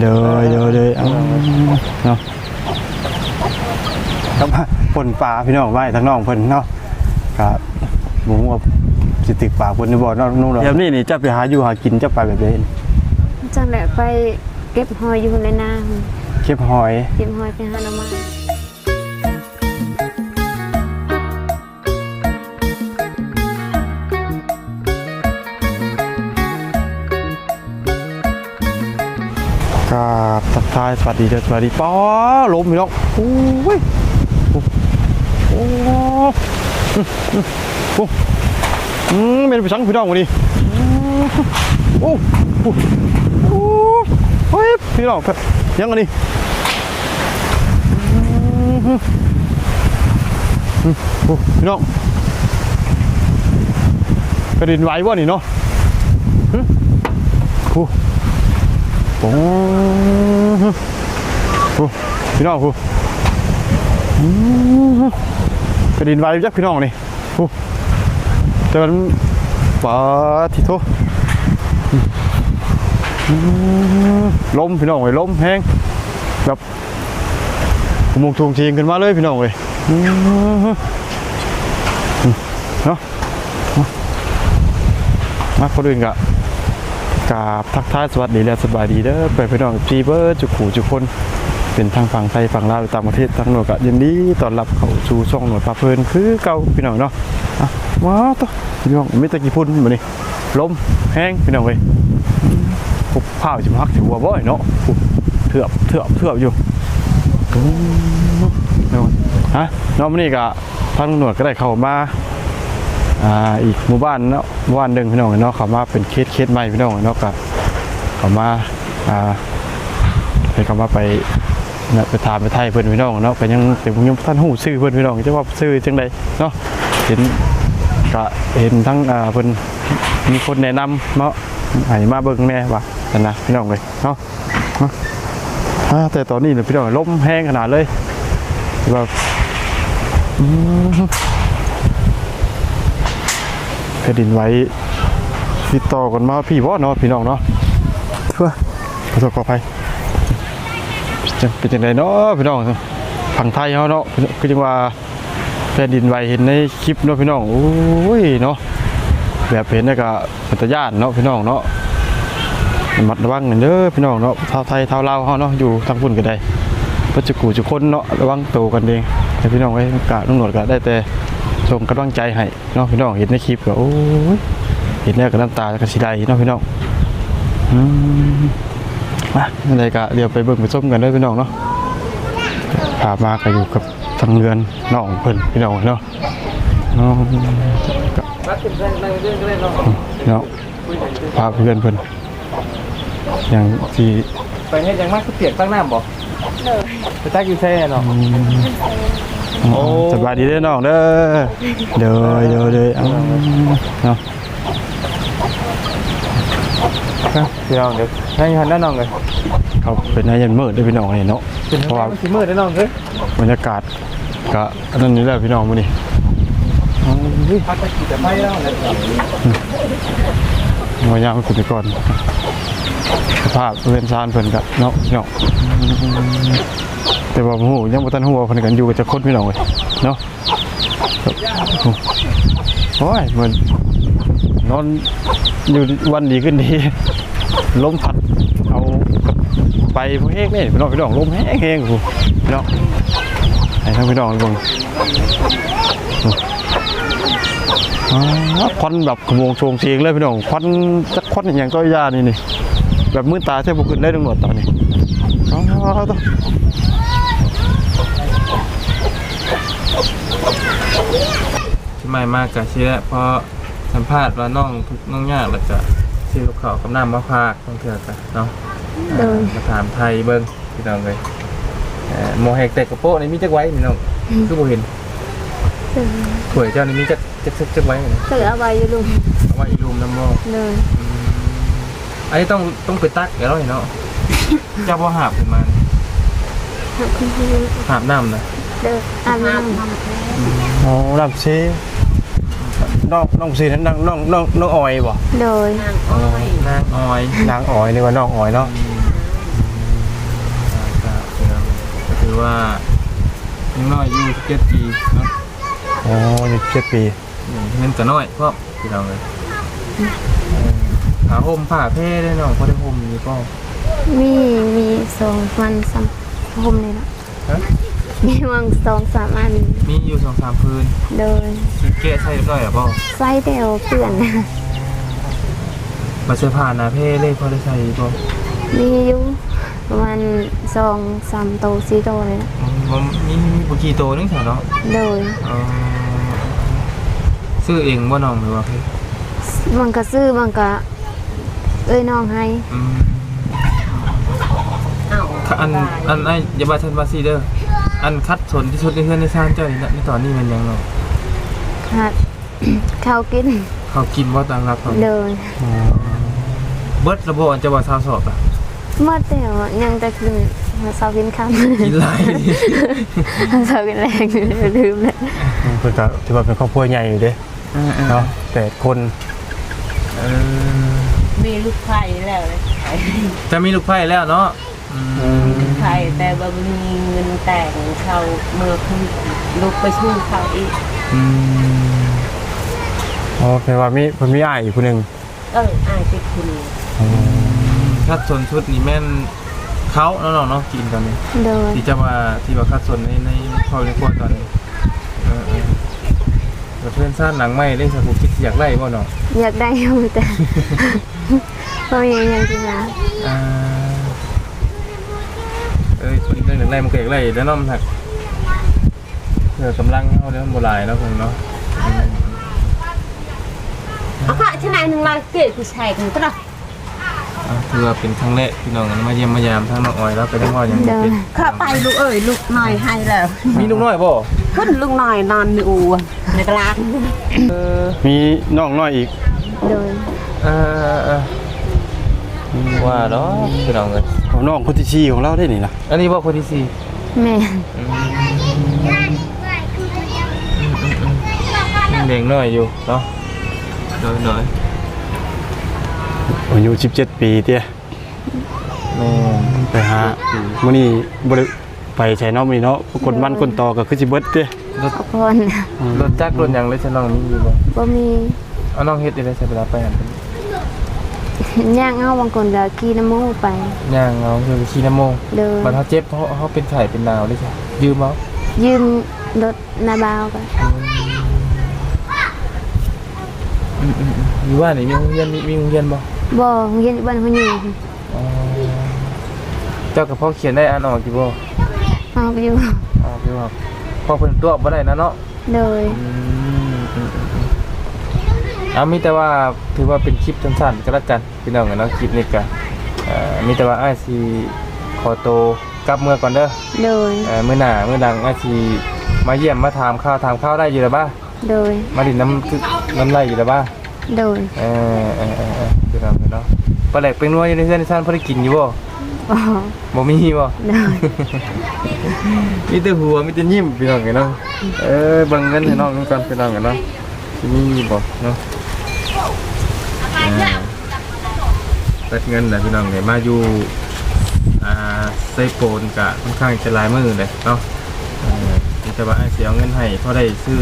เดี๋ยวเดี๋ยวเดี๋ยวเอาเนาะครับปนปลาพี่น้องไว้ทั้งน้องเพิ่นเนาะครับหมูกับสิติกปากเพิ่นนี่บ่เนาะนู่นเนาะเดี๋ยวนี้นี่จะไปหาอยู่หากินจะไปแบบนี้จังแหละไปเก็บหอยอยู่ในนาเก็บหอย เก็บหอยไปหาหน่อไม้ ทายสวัสดีสวัสดีป้อล้มพี่น้องโอ้ยโอ้โอ้อืมเป็นไปสังพี่น้องวันนี้โอ้โอ้โอ้เฮ้ยพี่น้องยังไงนี่โอ้พี่น้องกระดินไหววะนี่เนาะโอ้ โอ้โหพี่น้องกูอื้กระดินไว้จักพี่น้องนี่โอ้แต่มันปาทิโทอื้อลมพี่น้องเลยลมแห้งแบบมุงทวงเชีงขึ้นมาเลยพี่น้องเลยเนาะมาคนอื่นกะ กาบทักทายสวัสดีและสบายดีเด้อไปพี่น้องพีเบอร์จุกหูจุกคนเป็นทางฝั่งไทยฝั่งลาวหรือต่างประเทศทั้งหน่วยก็ยินดีต้อนรับเข้าสู่ช่องหน่วยปลาเพลินคือเก่าพี่น้องเนาะอะว้าวตัวพี่น้องไม่ตะกี้พุ่นมานี่ลมแห้งพี่น้องเว้ยปุ๊บข้าวจิมฮักถือว่าบ่อยเนาะเถือบเถือบเถือบอยู่นะฮะนาะมื้อนี้ก็ทางหน่วยก็ได้เข้ามา อ่าอีกหมู่บ้านเนาะหมู่บ้านหนึ่งพี่น้องเนาะเขามาเป็นเคสเคสใหม่พี่น้องเนาะก็เขามาอ่าไปเขามาไปเนี่ยไปถามไปไทยเพื่อนพี่น้องเนาะก็ยังแต่ผมยังท่านหูซื้อเพื่อนพี่น้องจะว่าซื้อจังใดเนาะเห็นก็เห็นทั้งอ่าเพิ่อนมีคนแนะนำเนาะให้มาเบิ่งแม่ว่านั่นนะพี่น้องเลยเนาะแต่ตอนนี้เนี่ยพี่น้องล้มแห้งขนาดเลยแบบอืม ผ่นดินไหว้ติดต่อกันมาพี่บ่เนาะพี่น้องเนาะเพื่อขอโทษขออภัยจะเป็นจังไดเนาะพี่น้องฝั่งไทยเฮาเนาะคือจังว่าแผ่นดินไหวเห็นในคลิปเนาะพี่น้องโอ้ยเนาะแบบเห็นแล้วก็เป็นตาย่านเนาะพี่น้องเนาะระมัดระวังกันเด้อพี่น้องเนาะชาวไทยชาวลาวเฮาเนาะอยู่ทางพุ่นก็ได้เพิ่นจะกูจะคนเนาะระวังตัวกันเองแต่พี่น้องไว้กะตำรวจก็ได้แต่ ส่งกำลังใจให้เน้องพี่น้องเห็นในคลิปก็โอ้ยเห็นแล้วก็น้ำตาก็สิได้เน้องพี่น้องอืมมาอะไรก็เดี๋ยวไปเบิ่งไปส้มกันเด้วยพี่น้องเนาะพามาก็อยู่กับทางเรือนน้องเพิ่นพี่น้องเนาะน้องก็เนาะพาเพื่อนเพิ่นอย่างที่ไปเฮ็ดหยังมากคือเปียกตั้งน้ำบ่ไปตักอยู่แช่เนาะโอ้ สบายดีเด้อน้องเด้อเด้อเด้อเด้อเอาเนาะครับพี่น้องเดี๋ยวนั่งอยู่หันด้านน้องเลยเขาเป็นนายยันมืดเด้วยพี่น้องนี่เนาะเป็นเพราะว่ามันสิมืดได้อน้องเด้อบรรยากาศก็อันนั้นนี่แหละพี่น้องมื้อนี้พักตะกี้แต่ไม่แล้วเลยมายามคุณไปก่อน สภาพเรือนซานเพิ่นก็เนาะพี่น้องแต่ว่าผมฮู้ยังบ่ทันฮู้ว่าเพิ่นกันอยู่กับจักคนพี่น้องเว้ยเนาะโอ้ยเหมือนนอนอยู่วันดีขึ้นดีลมพัดเอาไปพวกเฮกนี่พี่น้องพี่น้องลมแห้งๆกูพี่น้องให้ทั้งพี่น้องเบิ่งควันแบบขโมงโชงเชียงเลยพี่น้องควันจะควันอย่างก็ยานี่นี่ แบบมืดตาแทบบุกขึ้นได้ตำรวจตอนนี้อ๋อต้องที่ไม่มากกะสิแหละพอสัมภาษณ์ว่าน้องทุกข์น้องยากแล้วก็ซื้อกับข้าวกับน้ำมาพากต้องเถื่อกันเนาะโดยมาถามไทยเบิ่งพี่น้องเลยเอ่อหมอแหกแต่กระโปะนี่มีจักไว้พี่น้องคือบ่เห็นถ้วยเจ้านี่มีจักจักจักจักไว้นะเสือเอาไว้อยู่ลุงเอาไว้อีรูมน้ำหม้อเลยอั อันนี้ต้องต้องไปตักกันแล้วเหรอเนาะเจ้าพ่อหาบขึ้นมาหาคุณพี่หาบน้ำนะเด้ออาบน้อ๋อรับซีน้องน้องซีนั่นน้องน้องน้องน้องออยบ่ำโดยอ้อยนางอ้อยนางออยนี่ว่าน้องออยเนาะก็คือว่ายังน้อยอยู่เจ็ดปีเนาะอ๋ออยเจ็ดปี เงินก็น้อยเพราะพี่น้อเลย ผ้าห่มผ้าเพ่ได้น้องพอได้ห่มนี่ก็มีมีสองวันสามผมเลยนะฮะมีวังสองสามอันมีอยู่สองสามพื้นโดยสิแกะใส่เรียบร้อยหรือเปล่าไส้เดียวเปลี่ยนนะมาเสื้อผ้าหนาเพ่เลยพอได้ใส่บ่มีอยู่ประมาณสองสามโตสี่โตเลยนะอืมบ่มีมีบ่กี่โตนึงแถวเนาะโดยเออซื้อเองบ่น้องหรือว่าเพ่ มันก็ซื้อมันก็ เอ้ยน้องให้อืมถ้าอันอันไอ้อย่าบาทันบาซีเด้ออันคัดสนที่สุดในเพื่อนในซ่านเจ้านี่นะในตอนนี้มันยังเนาะขาดข้าวกินเขากินบ่ตามรับเขาโดยเบิดระบบอันจะบ่ทาวสอบอะเมื่อแต่ว่ายังจะกินเสาร์กินค่ำกินหลายดิเสาร์กินแรงลืมเลยเพิ่นก็ถือว่าเป็นครอบครัวใหญ่อยู่เด้เนาะเนาะแปดคน เออ มีลูกไผ่แล้วเลยจะมีลูกไผ่แล้วเนาะอืมไผ่แต่ว่าบ่มีเงินแต่งเขาเมื่อคือลูกไปชู้เขาอีก อืมอ๋อแปลว่ามีเพิ่นมีอ้ายอีกผู้หนึงเอออายติดคุณคัดสนชุดนี่แม่นเขาเนาะน้องเนาะกินตอนนี้ โดยที่จะมาที่ว่าคัดสนในในครอบครัวตอนนี้เออเออ แต่เพื่อนซ่านหลังไม่ได้สักคิดอยากไล่บ่เนาะอยากได้อยู่แต่เพราะยังยังกินนะอ่าเอ้ยคนเรื่องหนึ่งไล่มันก็อยากไล่แล้วเนาะมันหักเพื่อกำลังเขาเรื่องโบราณเนาะคงเนาะอืมเอาค่ะชนะหนึ่งลายเกลียดผู้ชายกันก็ได้อะถือว่าเป็นครั้งแรกพี่น้องกันมาเยี่ยมมายามทั้งน้องออยแล้วไปทั้งพ่อยังบ่โดเป็ยนข้าไปลูกเอ้ยลูกน้อยให้แล้วมีลูกน้อยบ่ ขึ้นลูกน้อยนอนในอู่ในตลาดเออมีน้องน้อยอีกโดยเออเออว่าเนาะพี่น้องเลยของน้องคนที่สี่ของเราได้นี่ล่ะอันนี้บอกคนที่สี่แม่เด็กน้อยอยู่เนาะน้อยน้อยอายุ17ปีเตี้ยแม่ไปหามื้อนี้บ่ได้ ไปใช้เนาะมื้อนี้เนาะคนบ้านคนต่อก็คือสิเบิดเตี้ยรถขอบคุณรถจักรรถหยังเลยฉันน้องมีอยู่บ่บ่มีเอาน้องเฮ็ดได้ใช้เวลาไปหันย่างเอาบางคนก็ขี่น้ำมูกไปย่างเอาคือขี่น้ำโมงโดยบัดเขาเจ็บเพราะเขาเป็นไข้เป็นหนาวได้ใช่ยืมเอายืมรถหนาบาวกันอืมอืมอืมอยู่ว่านี่มีโรงเรียนมีมีโรงเรียนบ่บ่เรียนบ้านเขาอยู่อ๋อเจ้ากับพ่อเขียนได้อ่านออกกี่บ่ เอาไปอยู่อ๋อพี่ว่าพ่อเพิ่นตัวบ่ได้นะเนาะโดยอืมอืมอืมอืมเอามีแต่ว่าถือว่าเป็นคลิปสั้นๆก็แล้วกันพี่น้องกันเนาะคลิปนี้ก็เอ่อมีแต่ว่าอ้ายสิขอโตวกลับเมื่อก่อนเด้อ โดยเอ่อมื้อหน้ามื้อหลังอ้ายสิมาเยี่ยมมาถามข้าวถามข้าวได้อยู่แล้วบ้าโดยมาดินน้ำคือน้ำไหลอยู่แล้วบ้าโดยเออเออเออเออพี่น้องกันเนาะปลาแหลกเป็นนัวอยู่ในเพื่อนในซ่านพอได้กินอยู่บ่ อ๋อบ่มีบ่โดยมีแต่หัวมีแต่ยิ้มพี่น้องกันเนาะเออเบิ่งเงินให้น้องนำกันพี่น้องกันเนาะสิมีบ่เนาะตัดเงินนะพี่น้องเนี่ยมาอยู่อ่าไซโปนกะค่อนข้างจะหลายมือเลยเนาะเออที่จะว่าให้เสียเงินให้เพราะได้ซื้อ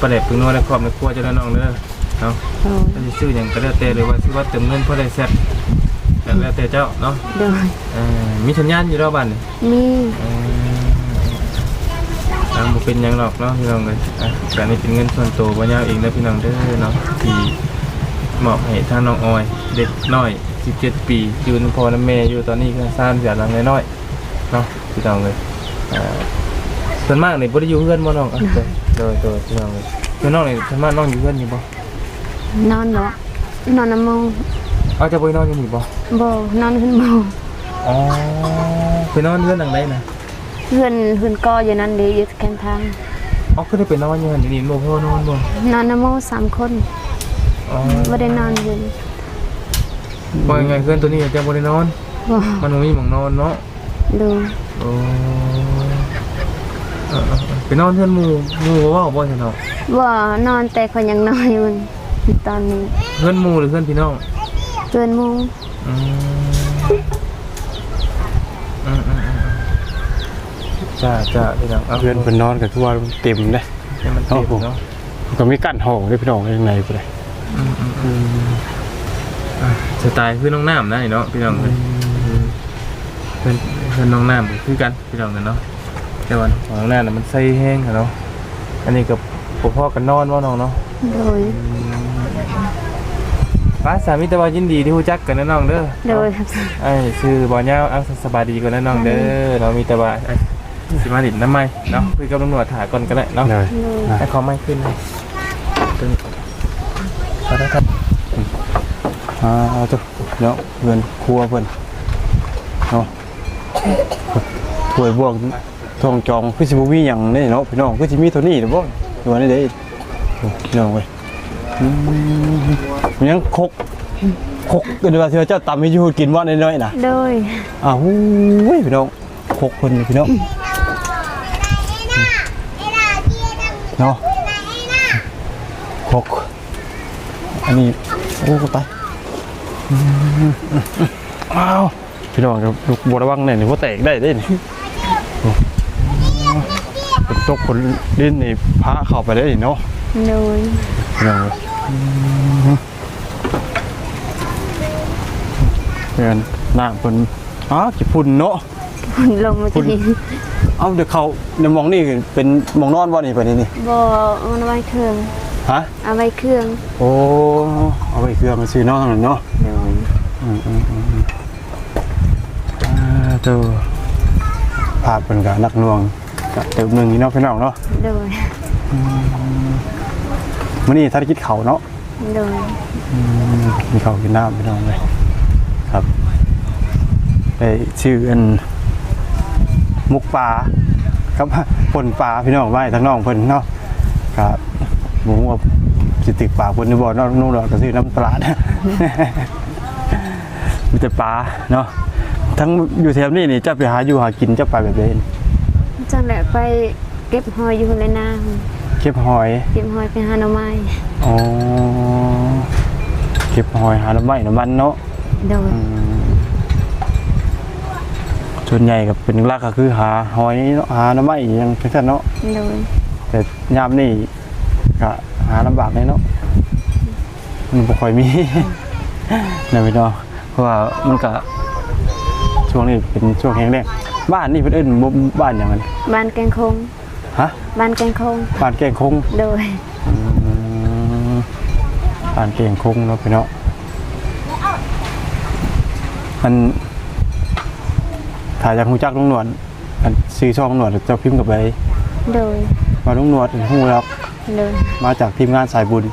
ประเด็กพึ่งนวดในครอบในครัวเจะได้น้องเด้อเนาะโดย ถ้าสิซื้ออย่างก็แล้วแต่เลยว่าซื้อว่าเติมเงินเพราะได้แซ่บ แต่แล้วแต่เจ้าเนาะโดยเออมีสัญญาณอยู่รอบบ้านนี่มีเออทางบุเป็นหยังหรอกเนาะพี่น้องเลยอะแต่นี่เป็นเงินส่วนตัวบ่ยาวเองนะพี่น้องเด้อเนาะที่มอบให้ทางน้องออย เด็กน้อย 17 ปีอยู่นพ่อน้ำแม่อยู่ตอนนี้ก็สร้างเสียหลังน้อยๆเนาะพี่น้องเลยอ่าส่วนมากนี่บ่ได้อยู่เพื่อนบ่น้องอะโดยโดยพี่น้องเลยเพื่อนน้องนี่ส่วนมากน้องอยู่เพื่อนอยู่บ่นอนบ่นอนน้ำมูก เอาจะไปนอนอยู่นี่บ่บ่นอนขึ้นมูกอ๋อไปนอนเพื่อนหลังใดนะเพื่อนเพื่อนก็อยู่นั่นเดีอยู่แคมทางอ๋อก็ได้ไปนอนอยู่หั่นอยู่นี่บ่พ่อนอนบ่นอนน้ำมูกสามคนอ๋อบ่ได้นอนอยู่บ่ยังไงเพื่อนตัวนี้จะบ่ได้นอนบ่มันบ่มีหม่องนอนเนาะโดยโอ้เออเออเออไปนอนเพื่อนหมู่หมู่บ่เว้าบ่ใช่เนาะบ่นอนแต่เขายังน้อยอยู่ตอนนี้เพื่อนหมู่หรือเพื่อนพี่น้อง เพื่อนมูอืมอืมอืมอืมจ้าจ้าพี่น้องเพื่อนเพิ่นนอนก็คือว่าเต็มเลยให้มันเต็มเนาะก็มีกั้นห้องด้วยพี่น้องข้างในพุ่นเลยอะสไตล์คือน้องน้ำนะนี่เนาะพี่น้องเลยเพื่อนเพื่อนน้องน้ำก็คือกันพี่น้องกันเนาะแต่ว่าของน้องน้ำน่ะมันใส่แห้งอะเนาะอันนี้กับพ่อกันนอนว่าน้องเนาะโดย ป้าสามีตะวันยินดีที่รู้จักกันนะน้องเด้อโดยครับไอ้ชื่อบอลยาวอังสบายดีกันนะน้องเด้อเรามีตะวันไอ้สิมาดินน้ำไม้เนาะคุยกับตำรวจถ่ายก่อนก็ได้เนาะเลยโดยให้เขาไม่ขึ้นเลยตึงขอโทษครับอ่าเอาตัวเนาะเพื่อนครัวเพิ่นเนาะถ้วยบวกทองจองคือสิบ่มีหยังเด้เนาะพี่น้องคือสิมีเท่านี้หรือบ่ตัวนี้เด้โอ้พี่น้องเว้ยอื มมันยังคกคกก็เดี๋ยวว่าสิว่าเจ้าตำให้อยู่กินว่าน้อยๆน่ะโดยอ้าวหูยพี่น้องคกเพิ่นนี่พี่น้องเนาะคกอันนี้โอ้ก็ไปอ้าวพี่น้องครับลูกบัวระวังเนี่ยนี่ว่าแตกได้ได้นี่โอ้เป็นตกผลดินนี่พระเข้าไปได้นี่เนาะโดยพี่น้องครับอืม เพื่อนน้ำเป็นอ๋อกี่พุ่นเนาะพุ่นลงมาทีเอ้าเดี๋ยวเขาเดี๋ยวมองนี่เป็นมองนอนบ่นี่ไปนี่นี่บ่เอาไว้เครื่องฮะเอาไว้เครื่อง โอ้เอาไปเครื่องซื้อนอกนั่นเนาะโดยอืมอืมอืมอืมอ่าตัวภาพเป็นการนักหน่วงกับเติมหนึ่งนี่เนาะพี่น้องเนาะโดย มื่อนี้ถ้าได้กินเขาวเนาะโดยกินเขาวกินน้ำพี่น้องเลยครับไปชื่ออันมุกปลาครับปนปลาพี่น้องไว้ทั้งน้องเพิ่นเนาะครับหมูว่าสิติกปากเพิ่นในบ่อเนาะนู่นเราก็ซื้อน้ำปลาด มีแต่ปลาเนาะทั้งอยู่แถวนี้นี่เจะไปหาอยู่หากินเจะไปแบบนี้จังแหละไปเก็บหอยอยู่ในนา เก็บหอยเก็บหอยไปหาหน่อไม้อ๋อเก็บหอยหาน้ำไม้น้ำมันเนาะโดยส่วนใหญ่ก็เป็นหลักก็คือหาหอยเนาะหาน้ำไม้อหยังเป็นกันเนาะ โดยแต่ยามนี่ก็หาลำบากเลยเนาะมันบ่ค่อยมี นะพี่น้องเพราะว่ามันก็ช่วงนี้เป็นช่วงแห้งแล้งบ้านนี่เพิ่นเอิ้นบ่บ้านหยังนั้นบ้านแกงคง ฮะบ้านแกงคงบ้านแกงคงโดยอืมบ้านแกงคงเนาะพี่น้องมันถ้าอยากรู้จักลุงหนวดอันซื้อช่องหนวดเจ้าพิมพ์กับไปโดยมาลุงหนวดฮู้แล้วโดยมาจากทีมงานสายบุญ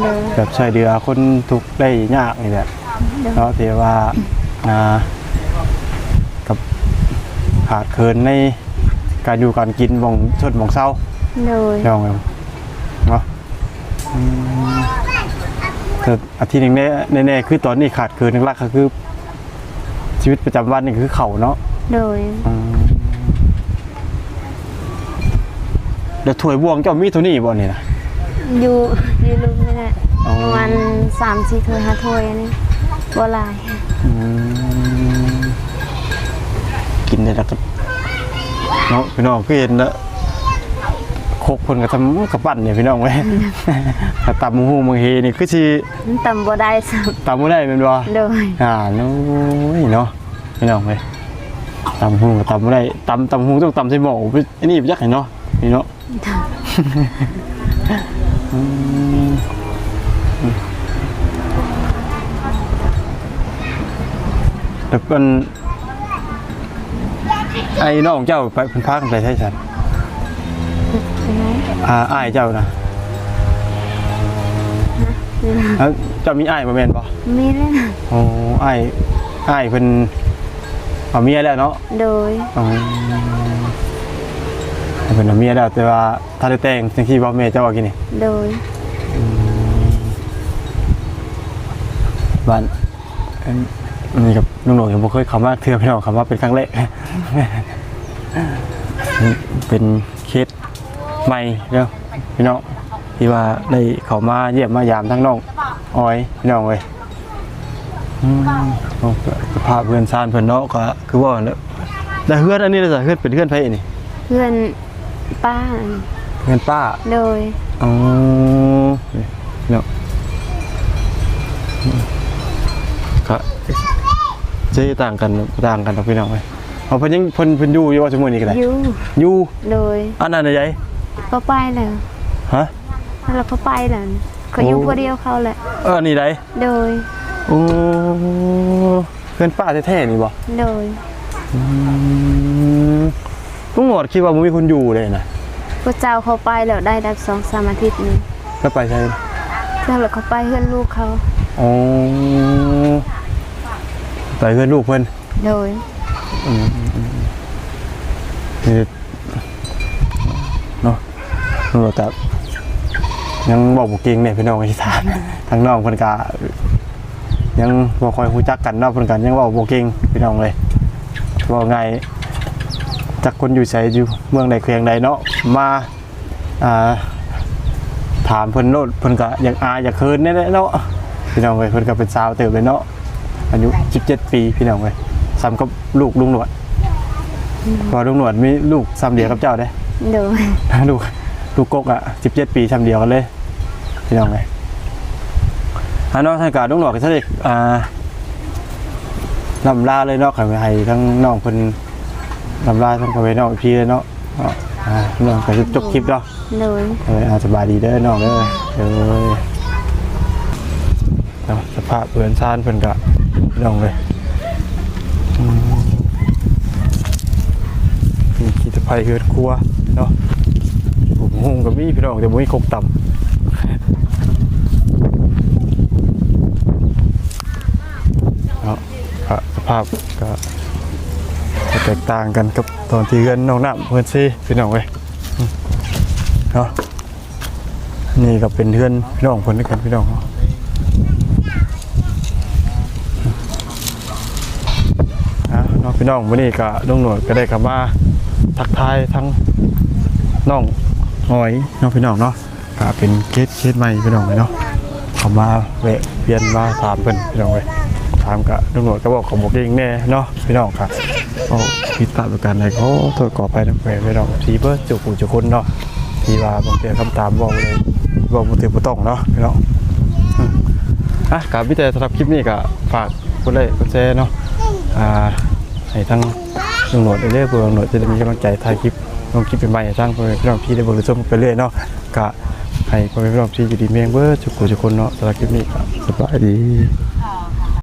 โดยแบบช่วยเหลือคนทุกข์ได้ยากนี่แหละโดยเนาะที่ว่าอ่ากับขาดเคินใน การอยู่การกินของชดของเศร้าโดยเนาะเนาะอืมแต่อาทิตย์หนึ่งแน่แน่ๆคือตอนนี้ขาดเคินหลักๆก็คือ ชีวิตประจำวันนี่คือเขาเนาะโดยอืมเดี๋ยวถ้วยบวงเจ้ามีเท่านี้บ่นี่นะ อยู่อยู่ลุมนี่แหละอ๋อ ประมาณสามสี่ถ้วยห้าถ้วยนี่บ่หลาย อืมกินได้แล้วก็ เนาะพี่น้องคือเห็นแล้วโคกคนก็ทำกับปั้นเนี่ยพี่น้องไว้ยถ้าตำหูมังเฮนี่คือสิมันต่ำบ่ได้สับตำบ่ได้แม่นบ่โดยอ่าน้อยเนาะพี่น้องเว้ยตำหูก็ตำบ่ได้ตำตำหูต้องตำใส่หม้อไปอันนี้ไปจักให้เนาะนี่เนาะอืมแต่เป็น ไอ้น้องเจ้าไปเพิ่นพากันไปใช่ซั่นอ่าอ้ายเจ้านะแล้วเจ้ามีอ้ายมาแม่นบ่มีแล้วนะโอ้อ้ายอ้ายเพิ่นเอาเมียแล้วเนาะโดยอ๋อเพิ่นเอาเมียแล้วแต่ว่าถ้าได้แต่งจังซี่บ่แม่เจ้าว่ากินนี่โดยบ้าน อันอันนี้กับลุงหนงยังบ่เคยเข้ามาเทื่อพี่น้องเข้ามาเป็นครั้งแรกเป็นเคสใหม่เด้อพี่น้องที่ว่าได้เข้ามาเยี่ยมมายามทั้งน้องออยพี่น้องเว้ยอืมโอ้ก็สภาพเพื่อนซานเพื่อนเนาะก็คือว่าแล้วแต่เพื่อนอันนี้เลยจ้ะเพื่อนเป็นเพื่อนไผนี่เพื่อนป้าเงินป้าโดยอ๋อนี่เนาะก็ เจ๊ต่างกันต่างกันเนาะพี่น้องเอ้ยเอาเพิ่นยังเพิ่นเพิ่นอยู่อยู่ว่าสมมุตินี่ก็ได้อยู่อยู่โดยอันนั้นน่ะยายเขาไปแล้วฮะแล้วเขาไปแล้วเขาอยู่โอ้คนเดียวเขาแหละเออนี่ได้โดยโอ้เพื่อนป้าแท้ๆนี่บ่โดยอืมลุงหนวดคิดว่าบ่มีคนอยู่เลยนะพระเจ้าเขาไปแล้วได้ดักสองสามอาทิตย์หนึงแล้วไปใช่แล้วเขาไปเพื่อนลูกเขาอ๋อ ไปเพื่อนลูกเพิ่นโดยนี่เนาะลุงหนวดกับยังบอกบ่เก่งเนี่ยพี่น้องที่ถามทางน้องเพิ่นก็ยังบ่ค่อยรู้จักกันเนาะเพิ่นก็ยังเว้าบ่เก่งพี่น้องเลยเว่าไงจักคนอยู่ไสอยู่เมืองใดเคียงใดเนาะมาอ่าถามเพิ่นโลดเพิ่นก็อยากอายอยากเคินแน่ๆเนาะพี่น้องเว้ยเพิ่นก็เป็นสาวเติบเลยเนาะ อายุ17ปีพี่น้องเว้ยซ้ำกับลูกลุงหนวดเพอลุงหนวดมีลูกซ้ำเดียวกับเจ้าเด้โดยลูกลูกกกอะ17ปีซ้ำเดียวกันเลยพี่น้องเว้ยอันนอกทางการลุงหนวดก็ซะดิอ่าลำลาเลยเนาะให้ให้ทั้งน้องเพิ่นลำลาทั้งพ่อแม่น้องพี่เลยเนาะเนาะอ่าน้องก็จบคลิปเนาะโดยเอออาสบายดีเด้อน้องเด้อเออเนาะสภาพเอือนซ่านเพิ่นกะ พี่น้องเลยมีขีตะไคร้เฮือนครัวเนาะผมงงกับมีพี่น้องแต่บ่มีคกต่ำเนาะสภาพก็แตกต่างกันกับตอนที่เฮือนน้องน้ำเพิ่นซีพี่น้องเว้ยเนาะนี่ก็เป็นเพื่อนพี่น้องคนด้วยกันพี่น้องเนาะอะเน้อง พี่น้องวันนี้ก็ลุงหนวดก็ได้กลับมาทักทายทั้งน้องหอยน้องพี่น้องเนาะก็เป็นเคสเคสใหม่พี่น้องเลยเนาะเขามาแวะเวียนมาถามเพิ่นพี่น้องเลยถามกะลุงหนวดก็บอกของบอกเองแน่เนาะพี่น้องค่ะโอ้ผิดพลาดประการใดเขาโทษก่อไปนะแหวพี่น้องทีเบอร์จุกูจุกคนเนาะทีว่าบางทีคำตามบอกเลยบอกบางทีบ่ต้องเนาะพี่น้องอะกับพี่แต่สำหรับคลิปนี้ก็ฝากกดไลค์กดแชร์เนาะอ่า ให้ทั้งลุงโหนดเรื่อยๆเพื่อลุงโหนดจะได้มีกำลังใจถ่ายคลิปลงคลิปใหม่ๆให้ทั้งเพื่อนพี่น้องที่ได้เบริสุทธิ์ไปเรื่อยเนาะกะให้พ่อแม่พี่น้องที่อยู่ดีเมียงเบอร์จุกกูจุกคนเนาะสำหรับคลิปนี้ก็สบายดี